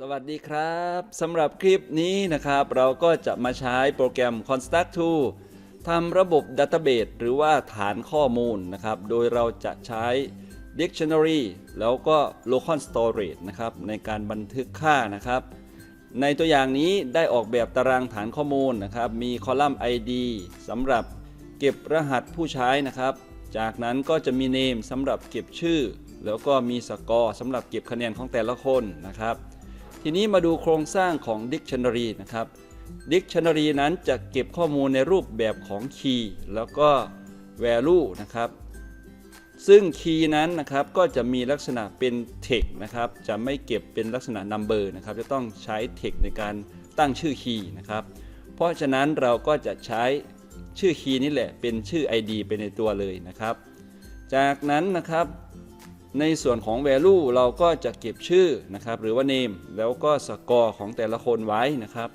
สวัสดีครับสำหรับคลิปนี้นะครับ เราก็จะมาใช้โปรแกรม Construct 2ทำระบบ Database หรือว่าฐานข้อมูลนะครับ โดยเราจะใช้ Dictionary แล้วก็ Local Storage นะครับในการบันทึกค่านะครับ ในตัวอย่างนี้ได้ออกแบบตารางฐานข้อมูลนะครับ มีคอลัมน์ ID สำหรับเก็บรหัสผู้ใช้นะครับ จากนั้นก็จะมี name สำหรับเก็บชื่อ แล้วก็มีสกอร์สำหรับเก็บคะแนนของแต่ละคนนะครับ ทีนี้มาดูโครงสร้างของ Dictionary นะครับ Dictionary นั้นจะเก็บข้อมูลในรูปแบบของ Key แล้วก็ Value นะครับ ซึ่ง Key นั้นนะครับก็จะมีลักษณะเป็น Text นะครับ จะไม่เก็บเป็นลักษณะ Number นะครับ จะต้องใช้ Text ในการตั้งชื่อ Key นะครับ เพราะฉะนั้นเราก็จะใช้ชื่อ Key นี่แหละเป็นชื่อ ID ไปในตัวเลยนะครับ จากนั้นนะครับ ในส่วนของ value เราก็จะเก็บชื่อนะครับ หรือว่า name แล้วก็สกอร์ของแต่ละคนไว้นะครับ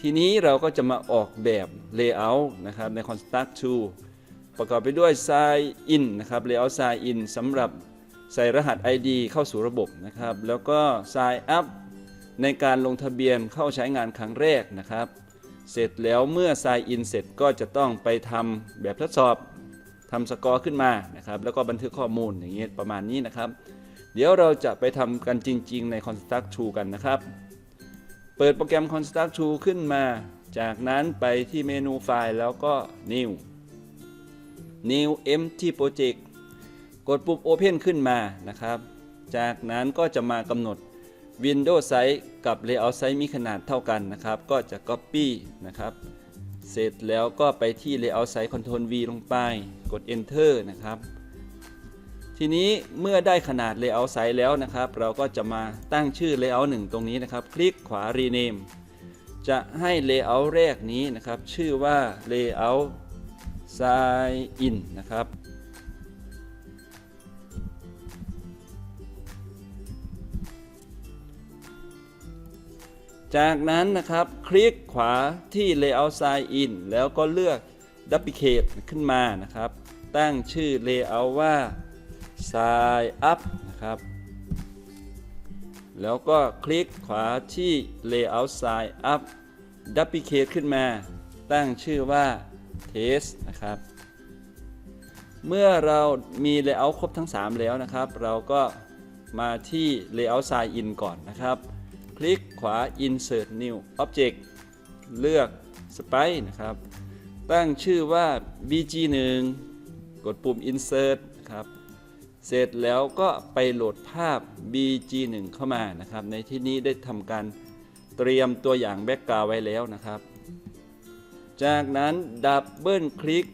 ทีนี้เราก็จะมาออกแบบ layout นะครับใน construct 2ประกอบไปด้วย sign in นะครับ layout sign in สำหรับใส่รหัส ID เข้าสู่ระบบนะครับ แล้วก็ sign up ในการลงทะเบียนเข้าใช้งานครั้งแรกนะครับ เสร็จแล้วเมื่อ sign in เสร็จก็จะต้องไปทำแบบทดสอบ ทำสกอร์ขึ้นมานะครับแล้วก็บันทึกข้อมูลอย่างเงี้ยประมาณนี้นะครับ เดี๋ยวเราจะไปทำกันจริง ๆ ใน Construct 2กันนะครับ เปิดโปรแกรม Construct 2ขึ้นมา จากนั้นไปที่เมนูไฟล์แล้วก็ New New Empty Project กดปุ่ม Open ขึ้นมานะครับ จากนั้นก็จะมากำหนด Windows Size กับ Layout Size มีขนาดเท่ากันนะครับ ก็จะ Copy นะครับ เสร็จแล้วก็ไปที่ Layout Size Control V ลงไป กด Enter นะครับ ทีนี้เมื่อได้ขนาด Layout Size แล้วนะครับ เราก็จะมาตั้งชื่อ Layout 1 ตรงนี้นะครับ คลิกขวา Rename จะให้ Layout แรกนี้นะครับ ชื่อว่า Layout Sign In นะครับ จากนั้นนะครับคลิกขวาที่ Layout Sign In แล้วก็เลือก Duplicate ขึ้นมานะครับ ตั้งชื่อ Layout ว่า Sign Up นะครับ แล้วก็คลิกขวาที่ Layout Sign Up Duplicate ขึ้นมา ตั้งชื่อว่า Test นะครับ เมื่อเรามี Layout ครบทั้ง 3 แล้วนะครับ เราก็มาที่ Layout Sign In ก่อนนะครับ ลิกขวา Insert New Object เลือก Sprite นะครับ ตั้งชื่อว่า BG1 กดปุ่ม Insert นะครับ เสร็จแล้วก็ไปโหลดภาพ BG1 เข้ามานะครับ ในที่นี้ได้ทำการเตรียมตัวอย่างแบ็กกราวไว้แล้วนะครับ จากนั้นดับเบิลคลิก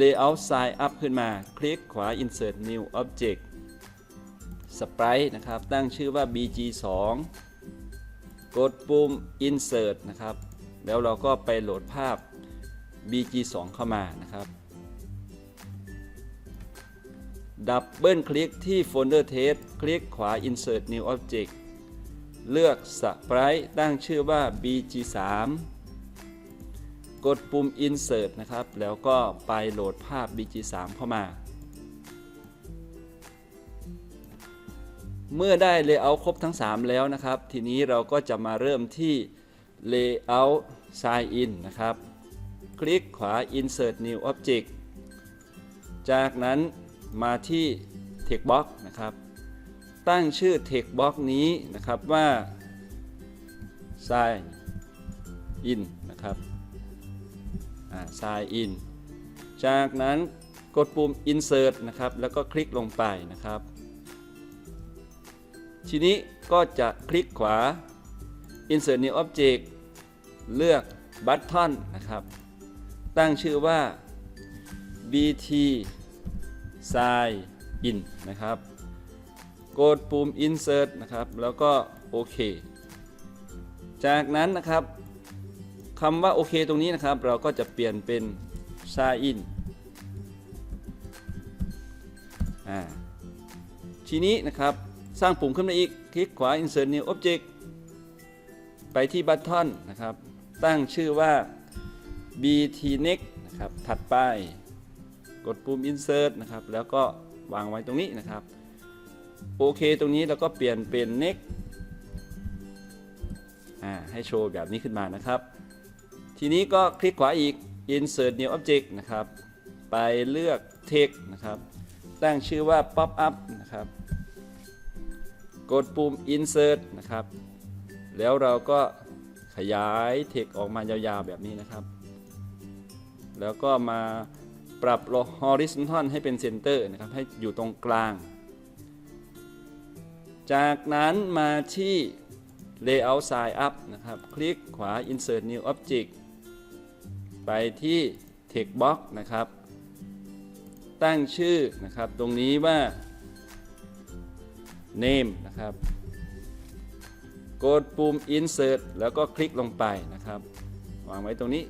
Layout Sign Up ขึ้นมา คลิกขวา Insert New Object Sprite นะครับ ตั้งชื่อว่า BG2 กดปุ่ม Insert นะครับ แล้วเราก็ไปโหลดภาพ BG2 เข้ามานะครับ ดับเบิลคลิกที่โฟลเดอร์ Test คลิกขวา Insert New Object เลือก Sprite ตั้งชื่อว่า BG3 กดปุ่ม Insert นะครับ แล้วก็ไปโหลดภาพ BG3 เข้ามา เมื่อได้ Layout ครบทั้ง 3 แล้วนะครับ ทีนี้เราก็จะมาเริ่มที่ Layout Sign In นะครับ คลิกขวา Insert New Object จากนั้นมาที่ Text Box นะครับ ตั้งชื่อ Text Box นี้นะครับว่า Sign In นะครับ Sign In จากนั้นกดปุ่ม Insert นะครับ แล้วก็คลิกลงไปนะครับ ทีนี้ก็จะคลิกขวา Insert New Object เลือก Button นะครับ ตั้งชื่อว่า BT Sign In นะครับ กดปุ่ม Insert นะครับ แล้วก็โอเค จากนั้นนะครับคำว่าโอเคตรงนี้นะครับ เราก็จะเปลี่ยนเป็น Sign In อ่าทีนี้นะครับ สร้างปุ่มขึ้นมาอีก คลิกขวา Insert New Object ไปที่บัตทอนนะครับ ตั้งชื่อว่า BT Next นะครับ ถัดไป กดปุ่ม Insert นะครับ แล้วก็วางไว้ตรงนี้นะครับ โอเค ตรงนี้เราก็เปลี่ยนเป็น Next ให้โชว์แบบนี้ขึ้นมานะครับ ทีนี้ก็คลิกขวาอีก insert new object นะครับ ไปเลือก text นะครับ ตั้งชื่อว่า pop up นะครับ กดปุ่ม insert นะครับ แล้วเราก็ขยาย text ออกมายาวๆแบบนี้นะครับ แล้วก็มาปรับ horizontal ให้เป็น center นะครับ ให้อยู่ตรงกลาง จากนั้นมาที่ layout sign up นะครับ คลิกขวา insert new object ไปที่ text box นะครับ ตั้งชื่อนะครับ ตรงนี้ว่า name นะครับ กดปุ่ม insert แล้วก็คลิกลงไปนะครับ วางไว้ตรงนี้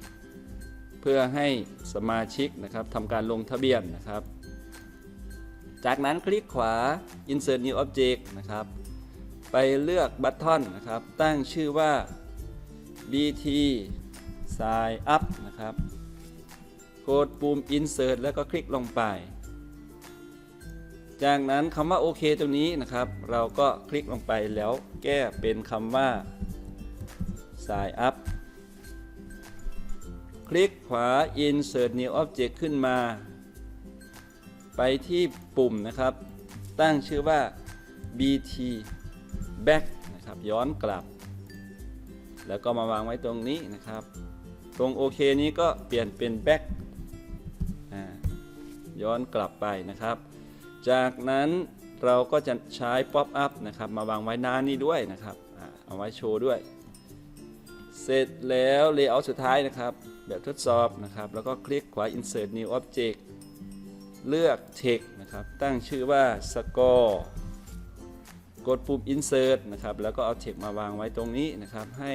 เพื่อให้สมาชิกนะครับทำการลงทะเบียนนะครับ จากนั้นคลิกขวา insert new object นะครับ ไปเลือกบัตทอนนะครับ ตั้งชื่อว่า bt sign up นะครับ กดปุ่ม insert แล้วก็คลิกลงไป จากนั้นคำว่าโอเคตรงนี้นะครับ เราก็คลิกลงไปแล้วแก้เป็นคำว่า sign up คลิกขวา insert new object ขึ้นมา ไปที่ปุ่มนะครับ ตั้งชื่อว่า bt back นะครับ ย้อนกลับ แล้วก็มาวางไว้ตรงนี้นะครับ ตรงโอเคนี้ก็เปลี่ยนเป็น back ย้อนกลับไปนะครับ จากนั้นเราก็จะใช้ pop up นะครับ มาวางไว้หน้านี้ด้วยนะครับเอาไว้โชว์ด้วย เสร็จแล้ว layout สุดท้ายนะครับ แบบทดสอบนะครับ แล้วก็คลิกขวา insert new object เลือก text นะครับ ตั้งชื่อว่า score กดปุ่ม insert นะครับ แล้วก็เอา text มาวางไว้ตรงนี้นะครับ ให้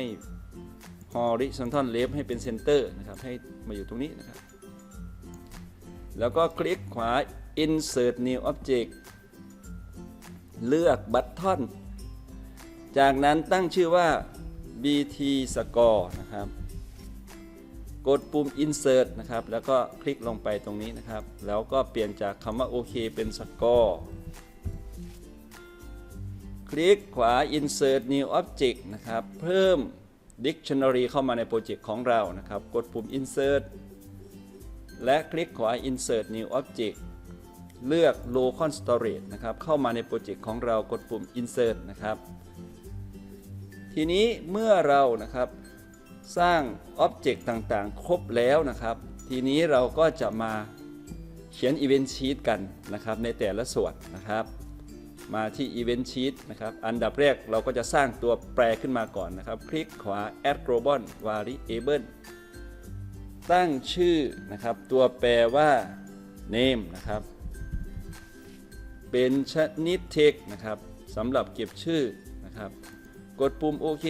horizontal left ให้เป็น center นะครับ ให้มาอยู่ตรงนี้นะครับ แล้วก็คลิกขวา insert new object เลือก button จากนั้นตั้งชื่อว่า bt score นะครับ กดปุ่ม insert นะครับ แล้วก็คลิกลงไปตรงนี้นะครับ แล้วก็เปลี่ยนจากคำว่าโอเคเป็น score คลิกขวา insert new object นะครับ เพิ่ม dictionary เข้ามาในโปรเจกต์ของเรานะครับ กดปุ่ม insert และคลิกขวา insert new object เลือก local storage นะครับ เข้ามาในโปรเจกต์ของเรากดปุ่ม insert นะครับ ทีนี้เมื่อเรานะครับสร้างอ็อบเจกต์ต่างๆ ครบแล้วนะครับ ทีนี้เราก็จะมาเขียน Event Sheet กันนะครับ ในแต่ละส่วนนะครับ มาที่ Event Sheet นะครับ อันดับแรกเราก็จะสร้างตัวแปรขึ้นมาก่อนนะครับ คลิกขวา Add Global Variable ตั้งชื่อนะครับ ตัวแปรว่า Name นะครับ เป็นชนิด Text นะครับสำหรับเก็บชื่อนะครับ กดปุ่มโอเค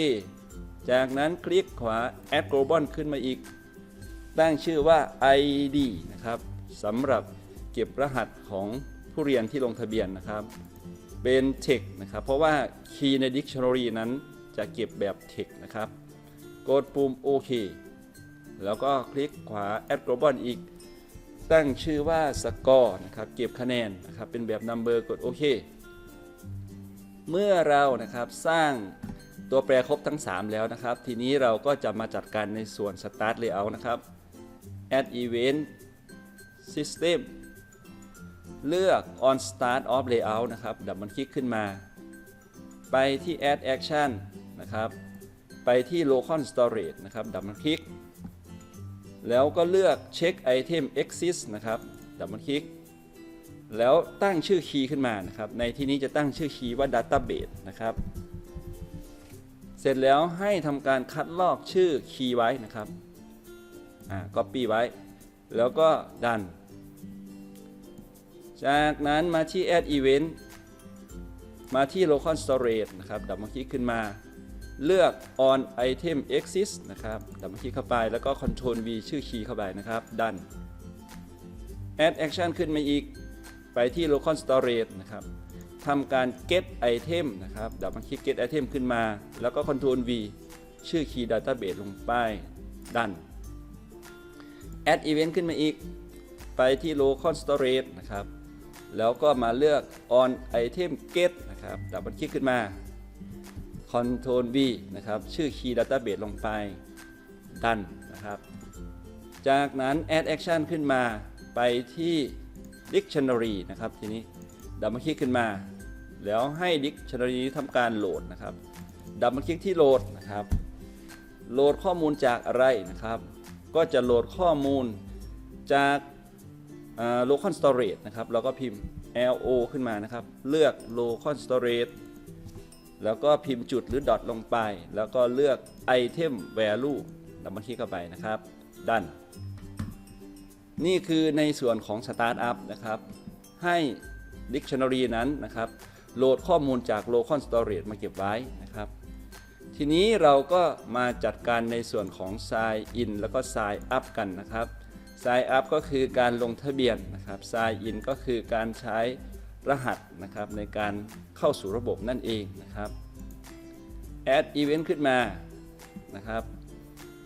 จากนั้นคลิกขวา Add Global ขึ้นมาอีก ตั้งชื่อว่า ID นะครับสำหรับเก็บรหัสของผู้เรียนที่ลงทะเบียนนะครับ เป็น Text นะครับ เพราะว่า Key ใน Dictionary นั้นจะเก็บแบบ Text นะครับ กดปุ่มโอเคแล้วก็คลิกขวา Add Global อีก ตั้งชื่อว่า Score นะครับเก็บคะแนนนะครับเป็นแบบ Number กดโอเค เมื่อเรานะครับสร้างตัวแปรครบทั้ง 3 แล้วนะครับ ทีนี้เราก็จะมาจัดการในส่วน Start Layout นะครับ Add Event System เลือก On Start of Layout นะครับดับมันคลิกขึ้นมา ไปที่ Add Action นะครับ ไปที่ Local Storage นะครับดับมันคลิก แล้วก็เลือก Check Item Exist นะครับดับมันคลิกแล้วตั้งชื่อคีย์ขึ้นมานะครับ ในที่นี้จะตั้งชื่อคีย์ว่า Database นะครับ เสร็จแล้วให้ทำการคัดลอกชื่อคีย์ไว้นะครับอ่า copy ไว้ แล้วก็ดัน จากนั้นมาที่ add event มาที่ local storage นะครับดับเบิลคลิกขึ้นมา เลือก on item exist นะครับดับเบิลคลิกเข้าไปแล้วก็ control V ชื่อคีย์เข้าไปนะครับดัน add action ขึ้นมาอีก ไปที่ local storage นะครับทำการ get item นะครับดับเบิลคลิก get item ขึ้นมา แล้วก็ control V ชื่อ key database ลงไปดัน add event ขึ้นมาอีก ไปที่ local storage นะครับแล้วก็มาเลือก on item get นะครับดับเบิลคลิกขึ้นมา Ctrl V นะครับ ชื่อ Key Database ลงไป ดันนะครับ จากนั้น add action ขึ้นมาไปที่ dictionary นะครับ ทีนี้ดับเบิลคลิกขึ้นมา แล้วให้ dictionary นี้ทำการโหลดนะครับ ดับเบิลคลิกที่โหลดนะครับ โหลดข้อมูลจากอะไรนะครับ ก็จะโหลดข้อมูลจากอ่า local storage นะครับ เราก็พิมพ์ lo ขึ้นมานะครับ เลือก local storage แล้วก็พิมพ์จุดหรือ dot ลงไป แล้วก็เลือก item value ดับเบิลคลิกเข้าไปนะครับดันนี่คือในส่วนของ Startup นะครับ ให้ Dictionary นั้นนะครับ โหลดข้อมูลจาก Local Storage มาเก็บไว้นะครับ ทีนี้เราก็มาจัดการในส่วนของ Sign In แล้วก็ Sign Up กันนะครับ Sign Up ก็คือการลงทะเบียนนะครับ Sign In ก็คือการใช้ รหัสนะครับในการเข้าสู่ระบบนั่นเองนะครับ Add Event ขึ้นมานะครับ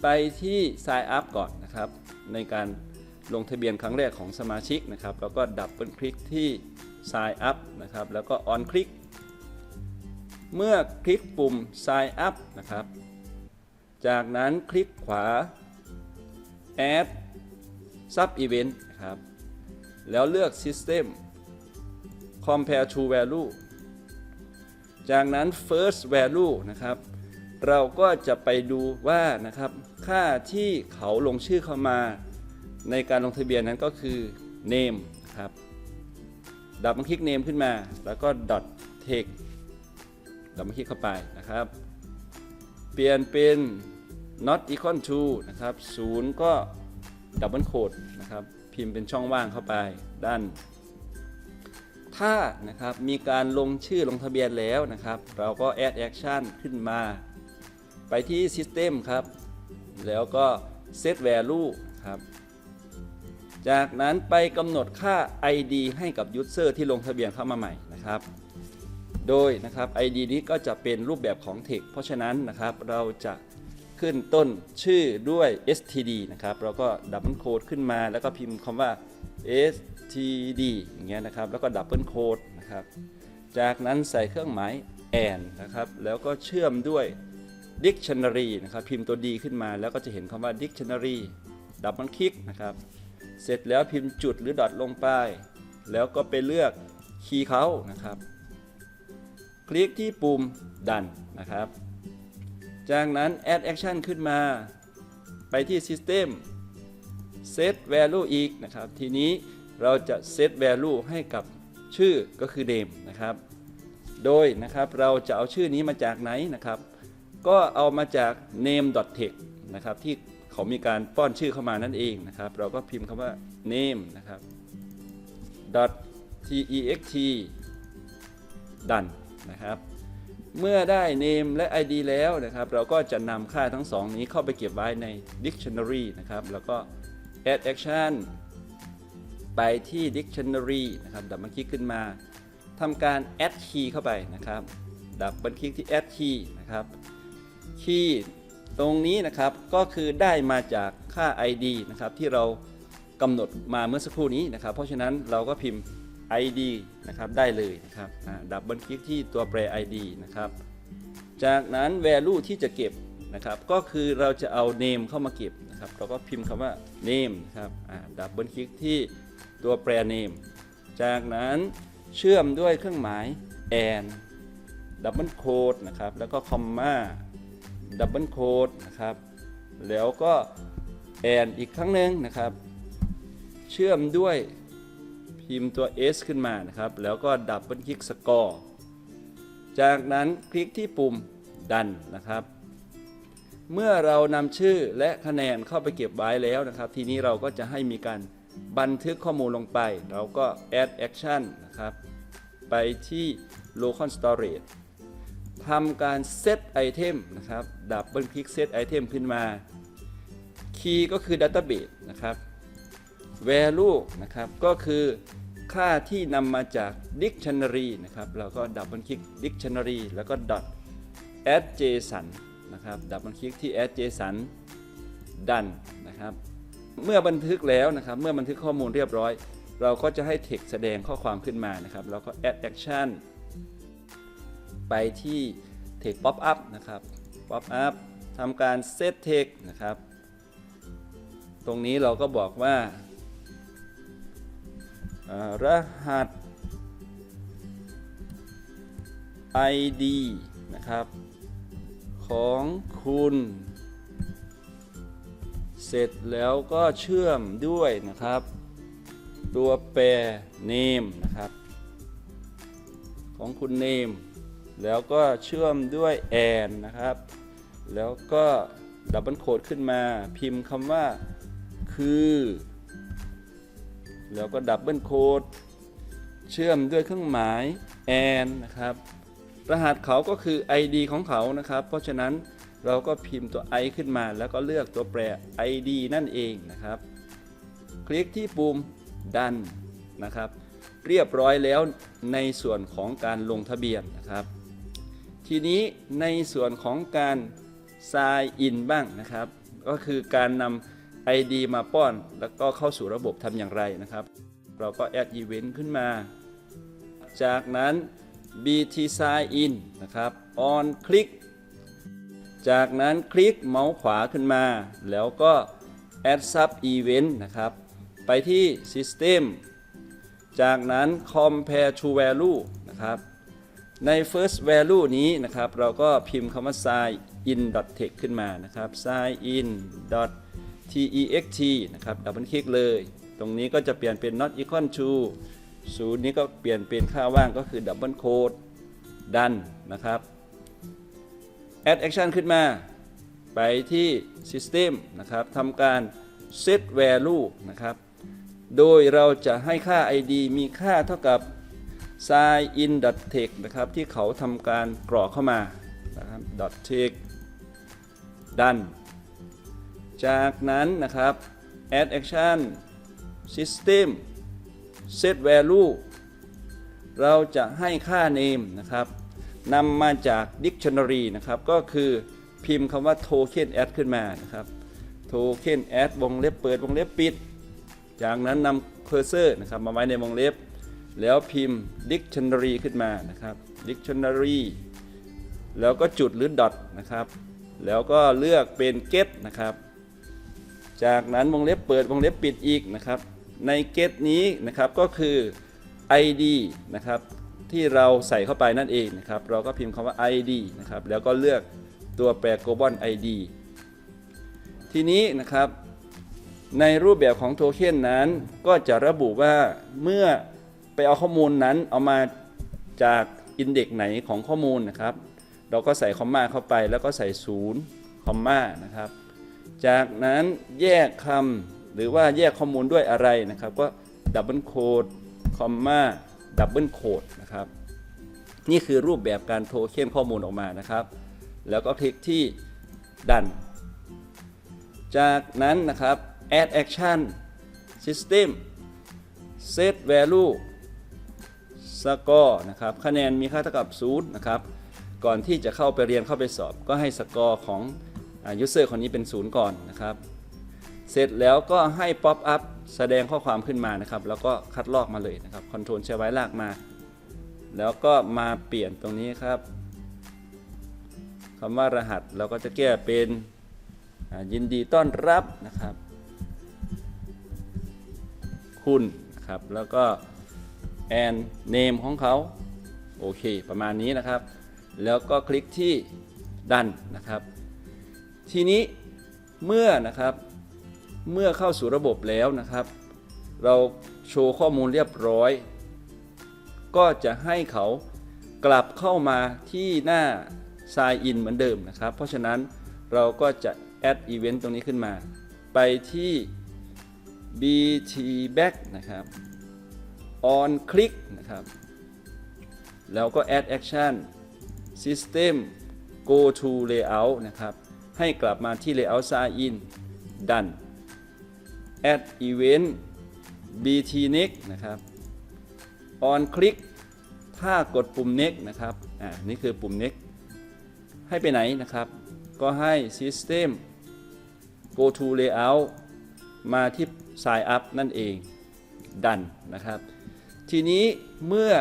ไปที่ Sign Up ก่อนนะครับ ในการลงทะเบียนครั้งแรกของสมาชิกนะครับแล้วก็ดับเบิลคลิกที่ Sign Up นะครับแล้วก็ On คลิกเมื่อคลิกปุ่ม Sign Up นะครับ จากนั้นคลิกขวา Add Sub Event นะครับ แล้วเลือก System Compare to Value จากนั้น First Value นะครับ เราก็จะไปดูว่านะครับ ค่าที่เขาลงชื่อเข้ามา ในการลงทะเบียนนั้นก็คือ name นะครับ ดับเบิลคลิก name ขึ้นมา แล้วก็ dot text ดับเบิลคลิกเข้าไปนะครับ เปลี่ยนเป็น not equal to นะครับศูนย์ก็ดับเบิลโคดนะครับ พิมพ์เป็นช่องว่างเข้าไปด้าน ถ้านะครับมีการลงชื่อลงทะเบียนแล้วนะครับ เราก็ add action ขึ้นมา ไปที่ system ครับ แล้วก็ set value ครับ จากนั้นไปกำหนดค่า ID ให้กับ user ที่ลงทะเบียนเข้ามาใหม่นะครับ โดยนะครับ ID นี้ก็จะเป็นรูปแบบของ text เพราะฉะนั้นนะครับเราจะขึ้นต้นชื่อด้วย std นะครับ เราก็ดับเบิลโคดขึ้นมาแล้วก็พิมพ์คำว่า std อย่างเงี้ยนะครับ แล้วก็ดับเบิลโคดนะครับ จากนั้นใส่เครื่องหมาย and นะครับ แล้วก็เชื่อมด้วย dictionary นะครับ พิมพ์ตัว D ขึ้นมา แล้วก็จะเห็นคำว่า dictionary ดับเบิลคลิกนะครับ เสร็จแล้วพิมพ์จุดหรือดอทลงไป แล้วก็ไปเลือกคีย์เขานะครับ คลิกที่ปุ่มดันนะครับ จากนั้น add action ขึ้นมา ไปที่ system set value อีกนะครับ ทีนี้ เราจะ set value ให้กับชื่อก็คือ name นะครับ โดยนะครับเราจะเอาชื่อนี้มาจากไหนนะครับ ก็เอามาจาก name.text นะครับที่เขามีการป้อนชื่อเข้ามานั่นเองนะครับ เราก็พิมพ์คำว่า name นะครับ .text ดันนะครับ เมื่อได้ name และ id แล้วนะครับ เราก็จะนำค่าทั้งสองนี้เข้าไปเก็บไว้ใน dictionary นะครับ แล้วก็ add action ไปที่ dictionary นะครับดับเบิลคลิกขึ้นมาทำการ add key เข้าไปนะครับ ดับเบิลคลิกที่ add key นะครับคีย์ตรงนี้นะครับก็คือได้มาจากค่า ID นะครับที่เรากำหนดมาเมื่อสักครู่นี้นะครับ เพราะฉะนั้นเราก็พิมพ์ ID นะครับได้เลยนะครับดับเบิลคลิกที่ตัวแปร ID นะครับ จากนั้น value ที่จะเก็บนะครับก็คือเราจะเอา name เข้ามาเก็บนะครับ เราก็พิมพ์คำว่า name นะครับดับเบิลคลิกที่ ตัวแปร name จากนั้นเชื่อมด้วยเครื่องหมาย and ดับเบิลโคดนะครับ แล้วก็คอมมาดับเบิลโคดนะครับ แล้วก็แอนอีกครั้งหนึ่งนะครับ เชื่อมด้วยพิมพ์ตัว S ขึ้นมานะครับ แล้วก็ดับเบิลคลิกสกอร์จากนั้นคลิกที่ปุ่มดันนะครับ เมื่อเรานำชื่อและคะแนนเข้าไปเก็บไว้แล้วนะครับ ทีนี้เราก็จะให้มีการ บันทึกข้อมูลลงไป เราก็ add action นะครับ ไปที่ local storage ทำการ set item นะครับ ดับเบิลคลิก set item ขึ้นมา key ก็คือ database นะครับ value นะครับ ก็คือค่าที่นำมาจาก dictionary นะครับ เราก็ดับเบิลคลิก dictionary แล้วก็ dot add json นะครับ ดับเบิลคลิกที่ add json ดันนะครับ เมื่อบันทึกแล้วนะครับ เมื่อบันทึกข้อมูลเรียบร้อย เราก็จะให้ text แสดงข้อความขึ้นมานะครับแล้วก็ add action ไปที่ text pop up นะครับ pop up ทำการ set text นะครับ ตรงนี้เราก็บอกว่าอ่ารหัส ID นะครับ ของคุณ เสร็จแล้วก็เชื่อมด้วยนะครับ ตัวแปร name นะครับ ของคุณ name แล้วก็เชื่อมด้วย and นะครับ แล้วก็ดับเบิลโคดขึ้นมาพิมพ์คำว่าคือ แล้วก็ดับเบิลโคดเชื่อมด้วยเครื่องหมาย and นะครับ รหัสเขาก็คือ ID ของเขานะครับ เพราะฉะนั้น เราก็พิมพ์ตัว i ขึ้นมาแล้วก็เลือกตัวแปร ID นั่นเองนะครับ คลิกที่ปุ่มดันนะครับ เรียบร้อยแล้วในส่วนของการลงทะเบียนนะครับ ทีนี้ในส่วนของการ sign in บ้างนะครับ ก็คือการนำ ID มาป้อนแล้วก็เข้าสู่ระบบทำอย่างไรนะครับ เราก็ add event ขึ้นมา จากนั้น BT sign in นะครับ on click จากนั้นคลิกเมาส์ขวาขึ้นมา แล้วก็ add sub event นะครับ ไปที่ system จากนั้น compare to value นะครับ ใน first value นี้นะครับ เราก็พิมพ์คำว่า sign in text ขึ้นมานะครับ sign in text นะครับ ดับเบิลคลิกเลย ตรงนี้ก็จะเปลี่ยนเป็น not equal to ศูนย์นี้ก็เปลี่ยนเป็นค่าว่างก็คือดับเบิลโคดดันนะครับ add action ขึ้นมา ไปที่ system นะครับทำการ set value นะครับ โดยเราจะให้ค่า id มีค่าเท่ากับ sign in text นะครับ ที่เขาทำการกรอกเข้ามานะครับ text ดันจากนั้นนะครับ add action system set value เราจะให้ค่า name นะครับ นำมาจาก dictionary นะครับ ก็คือพิมพ์คำว่า token add ขึ้นมานะครับ token add วงเล็บเปิดวงเล็บปิด จากนั้นนำ cursor นะครับมาไว้ในวงเล็บ แล้วพิมพ์ dictionary ขึ้นมานะครับ dictionary แล้วก็จุดหรือ dot นะครับ แล้วก็เลือกเป็น get นะครับ จากนั้นวงเล็บเปิดวงเล็บปิดอีกนะครับ ใน get นี้นะครับก็คือ id นะครับ ที่เราใส่เข้าไปนั่นเองนะครับ เราก็พิมพ์คำว่า id นะครับ แล้วก็เลือกตัวแปร global id ทีนี้นะครับ ในรูปแบบของโทเค็นนั้น ก็จะระบุว่าเมื่อไปเอาข้อมูลนั้นเอามาจากอินเด็กซ์ไหนของข้อมูลนะครับ เราก็ใส่คอมมาเข้าไปแล้วก็ใส่ศูนย์คอมมานะครับ จากนั้นแยกคำหรือว่าแยกข้อมูลด้วยอะไรนะครับ ก็ดับเบิลโคดคอมมา ดับเบิลโคดนะครับ นี่คือรูปแบบการโทเค็นข้อมูลออกมานะครับ แล้วก็คลิกที่ดัน จากนั้นนะครับ add action system set value score นะครับคะแนนมีค่าเท่ากับ0นะครับ ก่อนที่จะเข้าไปเรียนเข้าไปสอบ ก็ให้สกอร์ของยูเซอร์คนนี้เป็น 0 ก่อนนะครับ เสร็จแล้วก็ให้ pop up แสดงข้อความขึ้นมานะครับ แล้วก็คัดลอกมาเลยนะครับ Ctrl ใช้ไว้ลากมา แล้วก็มาเปลี่ยนตรงนี้ครับคำว่ารหัสเราก็จะแก้เป็นยินดีต้อนรับนะครับ คุณนะครับแล้วก็ and name ของเขาโอเค ประมาณนี้นะครับ แล้วก็คลิกที่ดันนะครับ ทีนี้เมื่อนะครับ เมื่อเข้าสู่ระบบแล้วนะครับ เราโชว์ข้อมูลเรียบร้อย ก็จะให้เขากลับเข้ามาที่หน้า sign in เหมือนเดิมนะครับ เพราะฉะนั้นเราก็จะ add event ตรงนี้ขึ้นมา ไปที่ bt back นะครับ on click นะครับ แล้วก็ add action system go to layout นะครับ ให้กลับมาที่ layout sign in done add event bt next นะครับ on click ถ้ากดปุ่ม next นะครับอ่านี่คือปุ่ม next ให้ไปไหนนะครับ ก็ให้ system go to layout มาที่ sign up นั่นเองดันนะครับ ทีนี้เมื่อ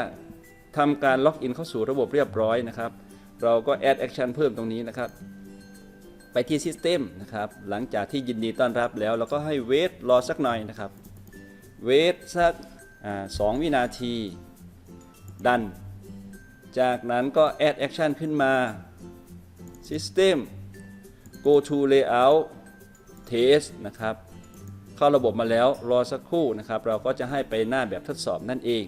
ทำการล็อกอินเข้าสู่ระบบเรียบร้อยนะครับ เราก็ add action เพิ่มตรงนี้นะครับ ไปที่ System นะครับ หลังจากที่ยินดีต้อนรับแล้ว เราก็ให้ wait รอสักหน่อยนะครับ wait สักสองวินาที ดัน จากนั้นก็ add action ขึ้นมา System go to layout test นะครับ เข้าระบบมาแล้วรอสักครู่นะครับ เราก็จะให้ไปหน้าแบบทดสอบนั่นเอง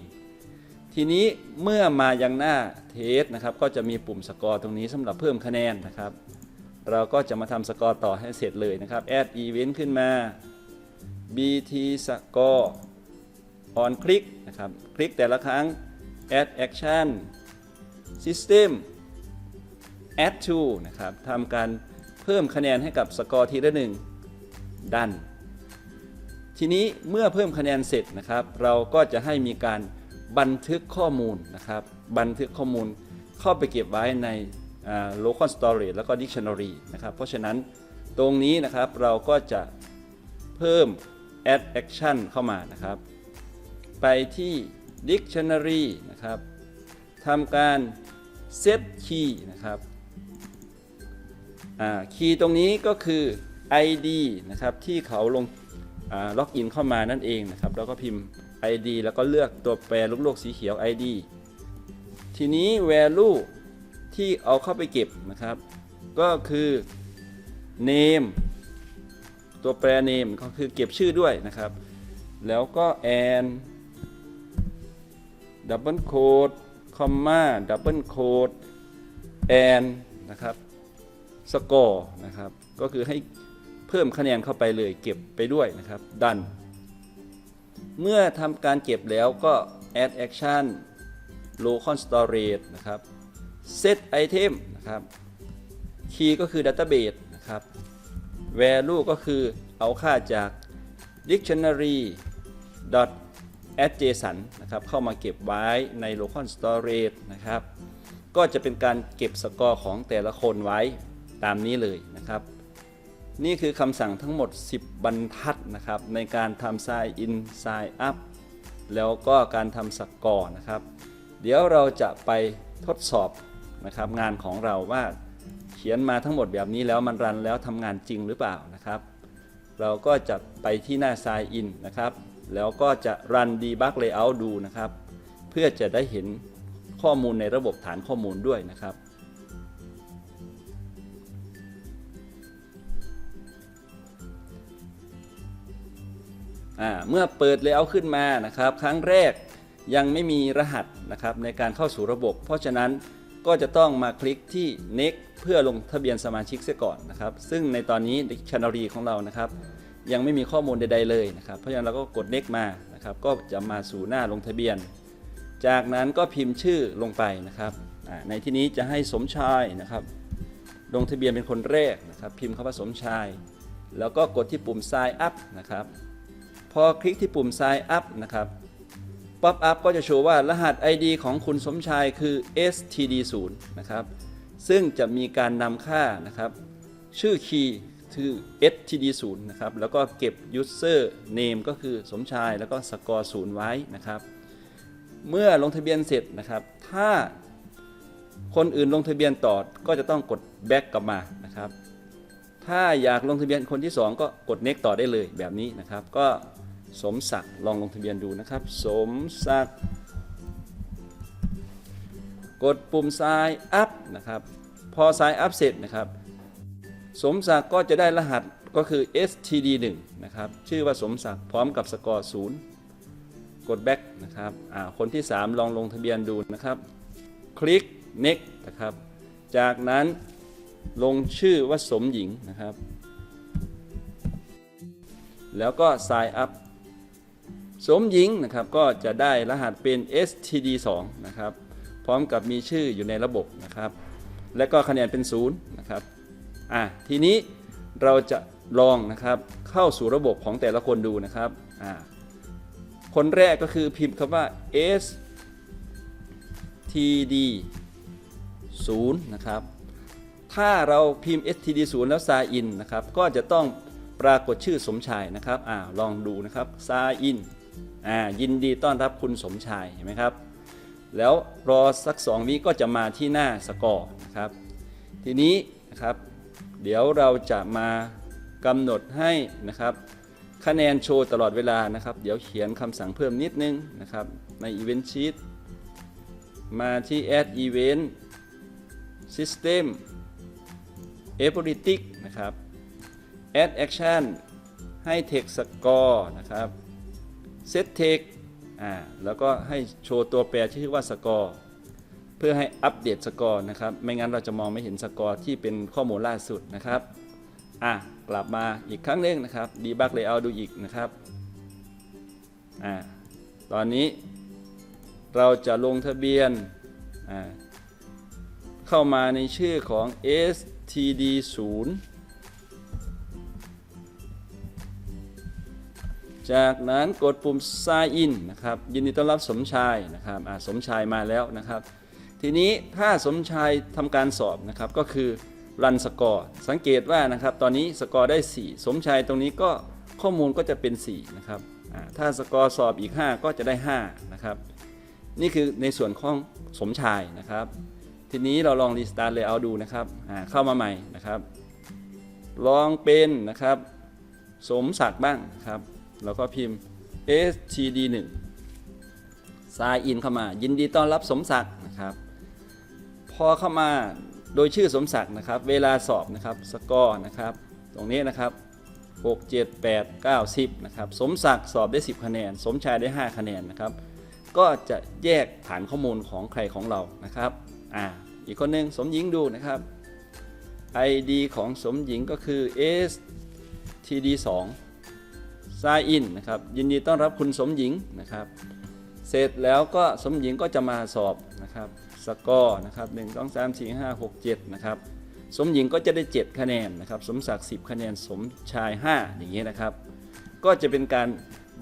ทีนี้เมื่อมายังหน้าเทสนะครับ ก็จะมีปุ่มสกอร์ตรงนี้สำหรับเพิ่มคะแนนนะครับ เราก็จะมาทำสกอร์ต่อให้เสร็จเลยนะครับ add event ขึ้นมา bt score on click นะครับ คลิกแต่ละครั้ง add action system add to นะครับทำการเพิ่มคะแนนให้กับสกอร์ทีละหนึ่งดัน ทีนี้เมื่อเพิ่มคะแนนเสร็จนะครับ เราก็จะให้มีการบันทึกข้อมูลนะครับ บันทึกข้อมูลเข้าไปเก็บไว้ใน local storage แล้วก็ dictionary นะครับ เพราะฉะนั้นตรงนี้นะครับเราก็จะเพิ่ม add action เข้ามานะครับ ไปที่ dictionary นะครับทำการ set key นะครับคีย์ตรงนี้ก็คือ ID นะครับที่เขาลงล็อกอินเข้ามานั่นเองนะครับ แล้วก็พิมพ์ ID แล้วก็เลือกตัวแปรลูกโลกสีเขียว ID ทีนี้ value ที่เอาเข้าไปเก็บนะครับ ก็คือ name ตัวแปร name ก็คือเก็บชื่อด้วยนะครับ แล้วก็ and double quote comma double quote and นะครับสกอร์นะครับ ก็คือให้เพิ่มคะแนนเข้าไปเลยเก็บไปด้วยนะครับ ดัน เมื่อทำการเก็บแล้วก็ add action local storage นะครับ set item นะครับ key ก็คือ database นะครับ value ก็คือเอาค่าจาก dictionary dot adjacent นะครับ เข้ามาเก็บไว้ใน local storage นะครับ ก็จะเป็นการเก็บสกอร์ของแต่ละคนไว้ตามนี้เลยนะครับ นี่คือคำสั่งทั้งหมด 10 บรรทัดนะครับ ในการทำ sign in sign up แล้วก็การทำสกอร์นะครับ เดี๋ยวเราจะไปทดสอบ นะครับงานของเราว่าเขียนมาทั้งหมดแบบนี้แล้วมันรันแล้วทำงานจริงหรือเปล่านะครับ เราก็จะไปที่หน้า sign in นะครับ แล้วก็จะรัน debug layout ดูนะครับ เพื่อจะได้เห็นข้อมูลในระบบฐานข้อมูลด้วยนะครับเมื่อเปิด layout ขึ้นมานะครับ ครั้งแรกยังไม่มีรหัสนะครับในการเข้าสู่ระบบ เพราะฉะนั้น ก็จะต้องมาคลิกที่ next เพื่อลงทะเบียนสมาชิกเสียก่อนนะครับ ซึ่งในตอนนี้ dictionary ของเรานะครับ ยังไม่มีข้อมูลใด ๆ เลยนะครับ เพราะฉะนั้นเราก็กด next มานะครับ ก็จะมาสู่หน้าลงทะเบียน จากนั้นก็พิมพ์ชื่อลงไปนะครับ ในที่นี้จะให้สมชายนะครับ ลงทะเบียนเป็นคนแรกนะครับ พิมพ์คำว่าสมชาย แล้วก็กดที่ปุ่ม sign up นะครับ พอคลิกที่ปุ่ม sign up นะครับ ป๊อปอัพก็จะโชว์ว่ารหัส ID ของคุณสมชายคือ std0 นะครับ ซึ่งจะมีการนำค่านะครับ ชื่อคีย์คือ std0 นะครับ แล้วก็เก็บ user name ก็คือสมชายแล้วก็สกอร์ศูนย์ไว้นะครับ เมื่อลงทะเบียนเสร็จนะครับ ถ้าคนอื่นลงทะเบียนต่อก็จะต้องกด back กลับมานะครับ ถ้าอยากลงทะเบียนคนที่ 2 ก็กด next ต่อได้เลยแบบนี้นะครับ ก็ สมศักดิ์ลองลงทะเบียนดูนะครับ สมศักดิ์กดปุ่ม sign up นะครับ พอ sign up เสร็จนะครับ สมศักดิ์ก็จะได้รหัสก็คือ std1 นะครับ ชื่อว่าสมศักดิ์พร้อมกับสกอร์0กด back นะครับคนที่ 3 ลองลงทะเบียนดูนะครับ คลิก next นะครับ จากนั้นลงชื่อว่าสมหญิงนะครับ แล้วก็ sign up สมหญิงนะครับก็จะได้รหัสเป็น std2 นะครับพร้อมกับมีชื่ออยู่ในระบบนะครับ และก็คะแนนเป็น0นะครับอะทีนี้เราจะลองนะครับเข้าสู่ระบบของแต่ละคนดูนะครับอ่าคนแรกก็คือพิมพ์คำว่า std 0นะครับถ้าเราพิมพ์ std 0แล้ว sign in นะครับก็จะต้องปรากฏชื่อสมชายนะครับอ่าลองดูนะครับ sign in อ่ายินดีต้อนรับคุณสมชายเห็นไหมครับ แล้วรอสัก2วิก็จะมาที่หน้าสกอร์นะครับ ทีนี้นะครับ เดี๋ยวเราจะมากำหนดให้นะครับ คะแนนโชว์ตลอดเวลานะครับ เดี๋ยวเขียนคำสั่งเพิ่มนิดนึงนะครับใน Event Sheet มาที่ Add Event System a p o l i t i c นะครับ Add Action ให้ Text Score นะครับ Set Text อ่าแล้วก็ให้โชว์ตัวแปรที่ชื่อว่า Score เพื่อให้อัปเดตสกอร์นะครับ ไม่งั้นเราจะมองไม่เห็นสกอร์ที่เป็นข้อมูลล่าสุดนะครับอะกลับมาอีกครั้งหนึงนะครับดีบักเลยเอาดูอีกนะครับอ่าตอนนี้เราจะลงทะเบียนอ่าเข้ามาในชื่อของ std 0 จากนั้นกดปุ่ม sign in นะครับยินดีต้อนรับสมชายนะครับสมชายมาแล้วนะครับ ทีนี้ถ้าสมชายทำการสอบนะครับก็คือรันสกอร์สังเกตว่านะครับตอนนี้สกอร์ได้ 4 สมชายตรงนี้ก็ข้อมูลก็จะเป็น 4 นะครับถ้าสกอร์สอบอีก 5 ก็จะได้ 5 นะครับ นี่คือในส่วนของสมชายนะครับ ทีนี้เราลองรีสตาร์ทเลยเอาดูนะครับเข้ามาใหม่นะครับ ลองเป็นนะครับ สมศักดิ์บ้างครับ แล้วก็พิมพ์ std 1 sign in เข้ามา ยินดีต้อนรับสมศักดิ์นะครับ พอเข้ามาโดยชื่อสมศักดิ์นะครับ เวลาสอบนะครับ สกอร์นะครับ ตรงนี้นะครับ 6 7 8 9 10นะครับ สมศักดิ์สอบได้ 10 คะแนน สมชายได้ 5 คะแนนนะครับ ก็จะแยกฐานข้อมูลของใครของเรานะครับ อ่า อีกคนหนึ่งสมหญิงดูนะครับ ID ของสมหญิงก็คือ STD2 std 2 sign in นะครับยินดีต้อนรับคุณสมหญิงนะครับเสร็จแล้วก็สมหญิงก็จะมาสอบนะครับสกอร์นะครับ1 2 3 4 5 6 7นะครับสมหญิงก็จะได้ 7 คะแนนนะครับสมศักดิ์10 คะแนนสมชาย 5 อย่างนี้ยนะครับ ก็จะเป็นการ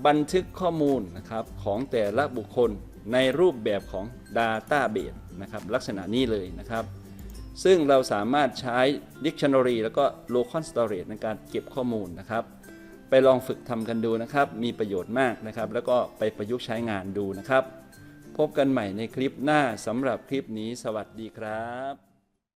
บันทึกข้อมูลนะครับของแต่ละบุคคลในรูปแบบของ Database นะครับลักษณะนี้เลยนะครับ ซึ่งเราสามารถใช้ Dictionary แล้วก็ Local Storage ในการเก็บข้อมูลนะครับ ไปลองฝึกทำกันดูนะครับ มีประโยชน์มากนะครับ แล้วก็ไปประยุกต์ใช้งานดูนะครับ พบกันใหม่ในคลิปหน้าสำหรับคลิปนี้ สวัสดีครับ